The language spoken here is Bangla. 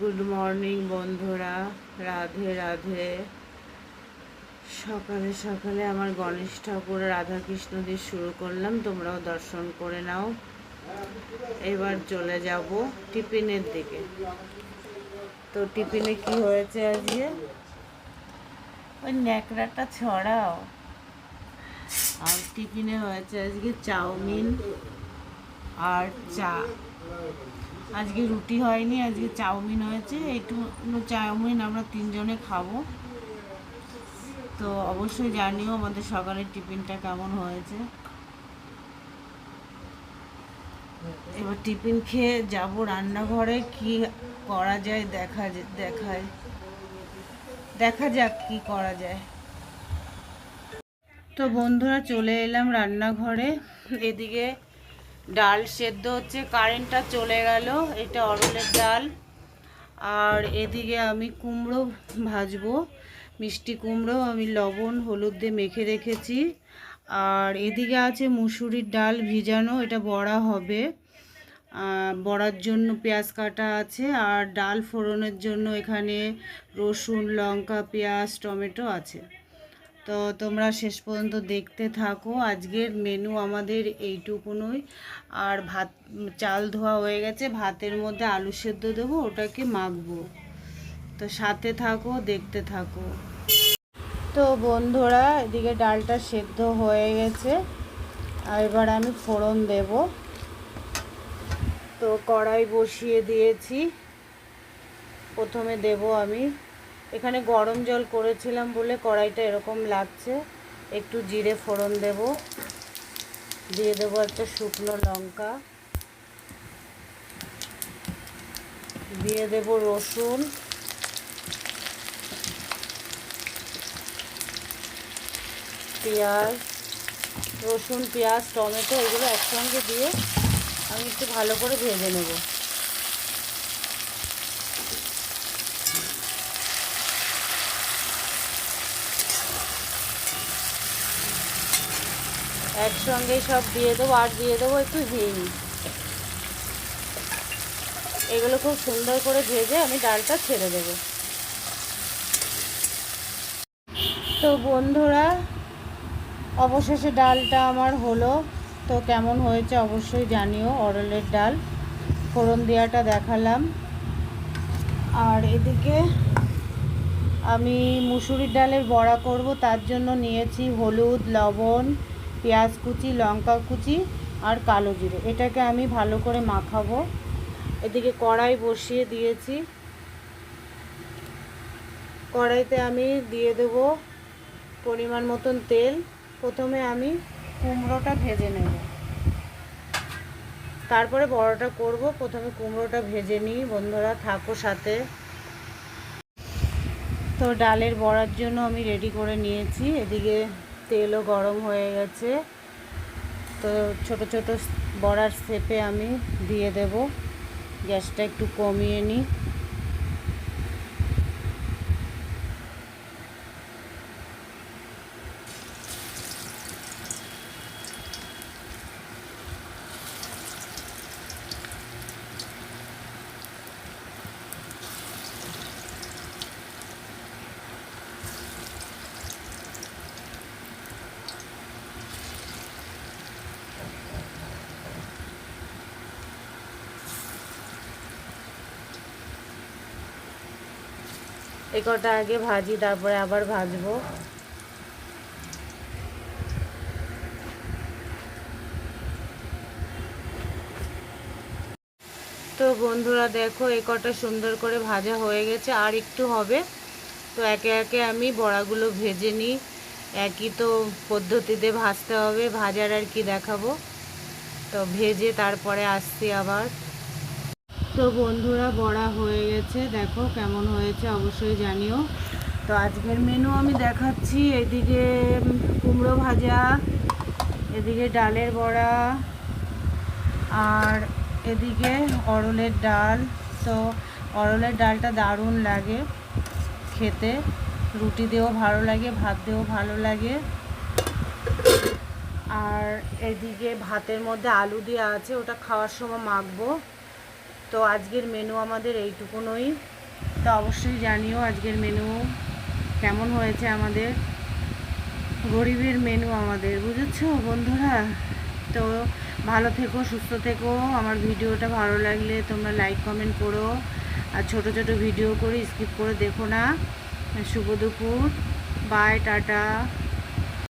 গুড মর্নিং বন্ধুরা। রাধে রাধে। সকালে সকালে আমার গণেশ ঠাকুর রাধা কৃষ্ণ দিয়ে শুরু করলাম। তোমরাও দর্শন করে নাও। এবার চলে যাব টিফিনের দিকে। তো টিফিনে কি হয়েছে আজকে? ওই ন্যাকড়াটা ছড়াও। আর টিফিনে হয়েছে আজকে চাউমিন আর চা। আজকে রুটি হয়নি, আজকে চাউমিন হয়েছে একটু চাউমিন আমরা তিনজনে খাব। তো অবশ্যই জানিও আমাদের সকালের টিফিনটা কেমন হয়েছে। এবার টিফিন খেয়ে যাব রান্নাঘরে, কি করা যায় দেখা দেখায়। দেখা যাক কি করা যায়। তো বন্ধুরা চলে এলাম রান্নাঘরে, এদিকে ডাল সেদ্ধ হচ্ছে কারেন্টটা চলে গেল, এটা অরলের ডাল। আর এদিকে আমি কুমড়ো ভাজবো, মিষ্টি কুমড়ো, আমি লবণ, হলুদ দিয়ে মেখে রেখেছি। আর এদিকে আছে মুসুরির ডাল ভিজানো, এটা বড়া হবে। বড়ার জন্য পেঁয়াজ কাটা আছে, আর ডাল ফোড়নের জন্য এখানে রসুন, লঙ্কা, পেঁয়াজ, টমেটো আছে। তো তোমরা শেষ পর্যন্ত দেখতে থাকো। আজকের মেনু আমাদের এইটুকুনই আর ভাত, চাল ধোয়া হয়ে গেছে। ভাতের মধ্যে আলু সেদ্ধ দেবো, ওটাকে মাখবো। তো সাথে থাকো, দেখতে থাকো। তো বন্ধুরা, এদিকে ডালটা সেদ্ধ হয়ে গেছে। আর এবার আমি ফোড়ন দেব। তো কড়াই বসিয়ে দিয়েছি। প্রথমে দেব আমি এখানে গরম জল করেছিলাম বলে কড়াইটা এরকম লাগছে। একটু জিরে ফোড়ন দেব। দিয়ে দেবো একটা শুকনো লঙ্কা। দিয়ে দেব রসুন। পেঁয়াজ। রসুন, পেঁয়াজ, টমেটো এগুলো একসঙ্গে দিয়ে আমি একটু ভালো করে ভেজে নেব। একসঙ্গেই সব দিয়ে দেবো, আর দিয়ে দেবো একটু হিং। এগুলো খুব সুন্দর করে ভেজে আমি ডালটা ছেড়ে দেবো। তো বন্ধুরা, অবশেষে ডালটা আমার হলো। তো কেমন হয়েছে অবশ্যই জানিও, অরলের ডাল। ফোড়ন দেওয়াটা দেখালাম। আর এদিকে আমি মুসুরির ডালের বড়া করব, তার জন্য নিয়েছি হলুদ, লবণ পেঁয়াজ কুচি, লঙ্কা কুচি আর কালো জিরে। এটাকে আমি ভালো করে মাখাবো। এদিকে কড়াই বসিয়ে দিয়েছি। কড়াইতে আমি দিয়ে দেব পরিমাণ মতন তেল। প্রথমে আমি কুমড়োটা ভেজে নেব। তারপরে বড়টা করব। প্রথমে কুমড়োটা ভেজে নিই। বন্ধুরা, থাকো সাথে। তো ডালের বড়ার জন্য আমি রেডি করে নিয়েছি। এদিকে তেলও গরম হয়ে গেছে। তো ছোট ছোট বড়ার শেপে আমি দিয়ে দেব। গ্যাসটা একটু কমিয়ে নিই। এই কটা আগে ভাজি, তারপরে আবার ভাজবো। তো বন্ধুরা, দেখো এই কটা সুন্দর করে ভাজা হয়ে গেছে, আর একটু হবে। তো একে একে আমি বড়াগুলো ভেজে নিই। একই তো পদ্ধতিতে ভাজতে হবে, ভাজার আর কি দেখাবো। তো ভেজে তারপরে আসছি আবার। তো বন্ধুরা, বড়া হয়ে গেছে। দেখো কেমন হয়েছে, অবশ্যই জানিও। তো আজকের মেনু আমি দেখাচ্ছি, এদিকে কুমড়ো ভাজা, এদিকে ডালের বড়া, আর এদিকে অরলের ডাল। তো অরলের ডালটা দারুণ লাগে খেতে। রুটি দিয়েও ভালো লাগে, ভাত দিয়েও ভালো লাগে। আর এদিকে ভাতের মধ্যে আলু দিয়ে আছে, ওটা খাওয়ার সময় মাখবো। তো আজকের মেনু আমাদের এইটুকুনই তো অবশ্যই জানিও আজকের মেনু কেমন হয়েছে আমাদের। গরিবের মেনু আমাদের, বুঝেছ বন্ধুরা? তো ভালো থেকো, সুস্থ থেকো। আমার ভিডিওটা ভালো লাগলে তোমরা লাইক কমেন্ট করো। আর ছোট ছোট ভিডিও করে স্কিপ করে দেখো না। শুভ দুপুর। Bye tata.